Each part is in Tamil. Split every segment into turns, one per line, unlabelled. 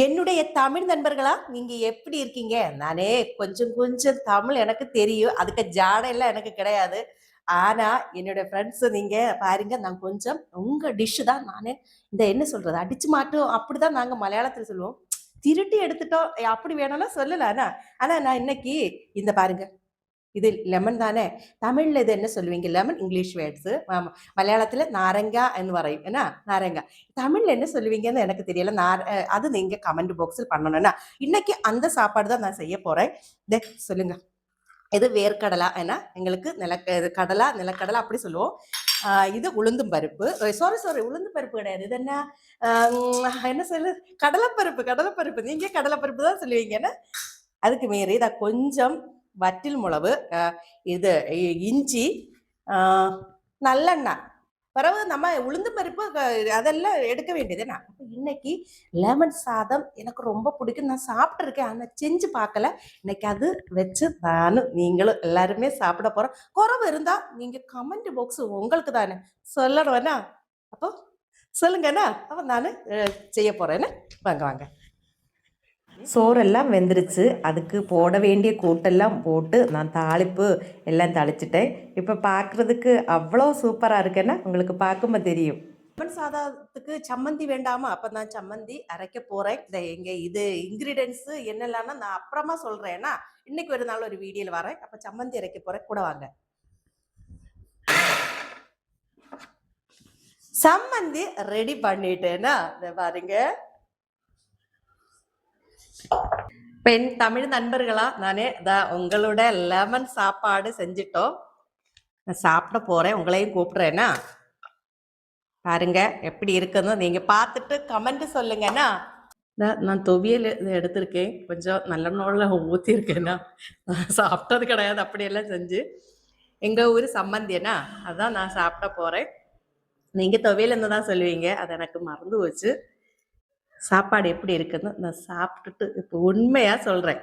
என்னுடைய தமிழ் நண்பர்களா நீங்க எப்படி இருக்கீங்க? நானே கொஞ்சம் கொஞ்சம் தமிழ் எனக்கு தெரியும். அதுக்கு ஜாடையெல்லாம் எனக்கு கிடையாது. ஆனா என்னுடைய ஃப்ரெண்ட்ஸ் நீங்க பாருங்க நான் கொஞ்சம் உங்க டிஷ் தான் நானே இந்த என்ன சொல்றது அடிச்சு மாட்டோம். அப்படிதான் நாங்க மலையாளத்துல சொல்லுவோம். திருட்டி எடுத்துட்டோம். அப்படி வேணும்னா சொல்லல. ஆனா ஆனா நான் இன்னைக்கு இந்த பாருங்க இது லெமன் தானே தமிழ்ல இது என்ன சொல்லுவீங்க லெமன் இங்கிலீஷ் வேர்ட்ஸ் மலையாளத்துல നാരങ്ങ എന്ന് പറയും എന്നാ നാരങ്ങ தமிழ்ல என்ன சொல்லுவீங்கன்னு எனக்கு தெரியல நான் அஹ், அது நீங்க கமெண்ட் பாக்ஸில் பண்ணணும்னா இன்னைக்கு அந்த சாப்பாடு தான் நான் செய்ய போறேன் தே சொல்லுங்க இது வேர்க்கடலா ஏன்னா எங்களுக்கு நில இது கடலா நிலக்கடலை அப்படி சொல்லுவோம் ஆஹ் இது உளுந்தும் பருப்பு சாரி சாரி உளுந்து பருப்பு கிடையாது இது என்ன ஆஹ் உம், என்ன சொல்லு கடலைப்பருப்பு கடலைப்பருப்பு நீங்க கடலைப்பருப்பு தான் சொல்லுவீங்கன்னா அதுக்கு மீறி இதை கொஞ்சம் வற்றில் முளவு இது இஞ்சி நல்லெண்ணெய். பிறகு நம்ம உளுந்து பருப்பு அதெல்லாம் எடுக்க வேண்டியது அப்போ அப்ப இன்னைக்கு லெமன் சாதம் எனக்கு ரொம்ப பிடிக்கும். நான் சாப்பிட்டுருக்கேன். ஆனால் செஞ்சு பார்க்கல. இன்னைக்கு அது வச்சு நானும் நீங்களும் எல்லாருமே சாப்பிட போகிறோம் குறவு இருந்தால் நீங்கள் கமெண்ட் பாக்ஸ் உங்களுக்கு தானே சொல்லணும் அப்போ சொல்லுங்கண்ணா. அப்போ நான் செய்ய போகிறேன்னு வாங்க வாங்க.
சோறெல்லாம் வெந்துருச்சு. அதுக்கு போட வேண்டிய கூட்டெல்லாம் போட்டு நான் தாளிப்பு எல்லாம் தாளிச்சிட்டேன். இப்போ பார்க்குறதுக்கு அவ்வளோ சூப்பராக இருக்குன்னா உங்களுக்கு பார்க்கும்போது தெரியும்.
லெமன் சாதத்துக்கு சம்மந்தி வேண்டாமா? அப்போ நான் சம்மந்தி அரைக்க போகிறேன் இந்த எங்கே இது இன்க்ரீடியன்ஸு என்னெல்லாம்னா நான் அப்புறமா சொல்கிறேன்னா இன்னைக்கு ஒரு நாள் ஒரு வீடியோவில் வரேன். அப்போ சம்மந்தி அரைக்க போகிறேன் கூட வாங்க. சம்மந்தி ரெடி பண்ணிட்டேன்னா இதை பாருங்க. பெண் தமிழ் நண்பர்களா? நானே உங்களோட லெமன் சாப்பாடு செஞ்சிட்டோம். நான் சாப்பிட போறேன் உங்களையும் கூப்பிடுறேன்னா? பாருங்க எப்படி இருக்குன்னு நீங்க பார்த்துட்டு கமெண்ட் சொல்லுங்கண்ணா நான் நான் துவியல் எடுத்திருக்கேன். கொஞ்சம் நல்லெண்ணோட ஊற்றிருக்கேன்னா நான் சாப்பிட்டது கிடையாது அப்படியெல்லாம் செஞ்சு. எங்கள் ஊர் சம்மந்தியனா அதான் நான் சாப்பிட போகிறேன் நீங்கள் துவையல் தான் சொல்லுவீங்க? அது எனக்கு மறந்து போச்சு. சாப்பாடு எப்படி இருக்குன்னு நான் சாப்பிட்டுட்டு இப்போ உண்மையாக சொல்கிறேன்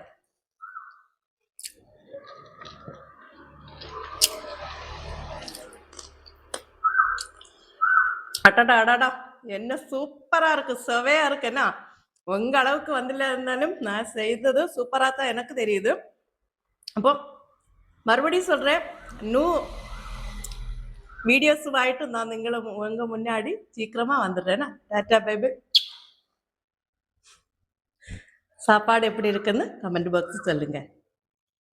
அடாடா அடாடா. என்ன சூப்பராக இருக்குது சுவையாக இருக்குன்னா உங்கள் அளவுக்கு வந்துல இருந்தாலும் நான் செய்ததும் சூப்பராக தான் எனக்கு தெரியுது. அப்போ மறுபடியும் சொல்கிறேன் நூ வீடியோஸ் ஆகிட்டு நான் நீங்களும் உங்கள் முன்னாடி சீக்கிரமாக வந்துடுறேன்னா டாட்டா பேபி சாப்பாடு எப்படி இருக்குன்னு கமெண்ட் பாக்ஸ் சொல்லுங்கள்